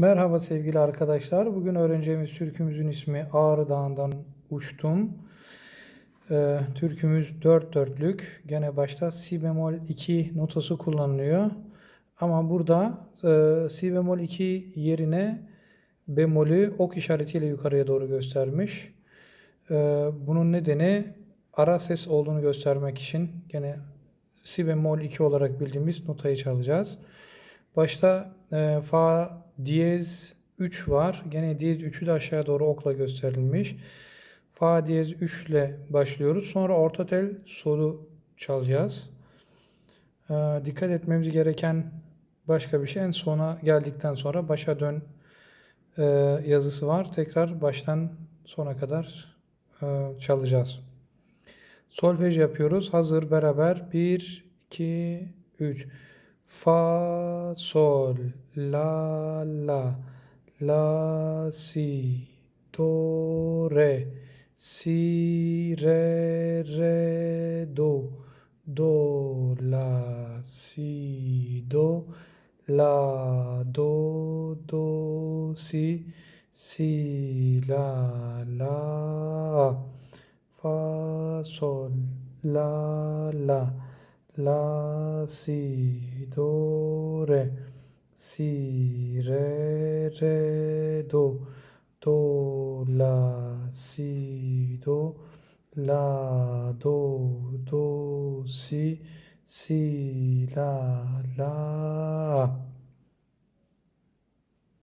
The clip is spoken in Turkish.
Merhaba sevgili arkadaşlar. Bugün öğreneceğimiz türkümüzün ismi Ağrı Dağı'ndan uçtum. Ee, türkümüz dört dörtlük. Gene başta si bemol 2 notası kullanılıyor. Ama burada e, si bemol 2 yerine bemolü ok işaretiyle yukarıya doğru göstermiş. Ee, bunun nedeni ara ses olduğunu göstermek için gene si bemol 2 olarak bildiğimiz notayı çalacağız. Başta e, fa diyez 3 var. Gene diyez 3'ü de aşağı doğru okla gösterilmiş. Fa diyez 3 ile başlıyoruz. Sonra orta tel solu çalacağız. E, dikkat etmemiz gereken başka bir şey en sona geldikten sonra başa dön e, yazısı var. Tekrar baştan sona kadar e, çalacağız. Solfej yapıyoruz. Hazır beraber. 1, 2, 3. Fa, sol, la, la, la, si, do, re, si, re, re, do, do, la, si, do, la, do, do, si, si, la, la, fa, sol, la, la, la, si, do, re, si, re, re, do, do, la, si, do, la, do, do, si, si, la, la.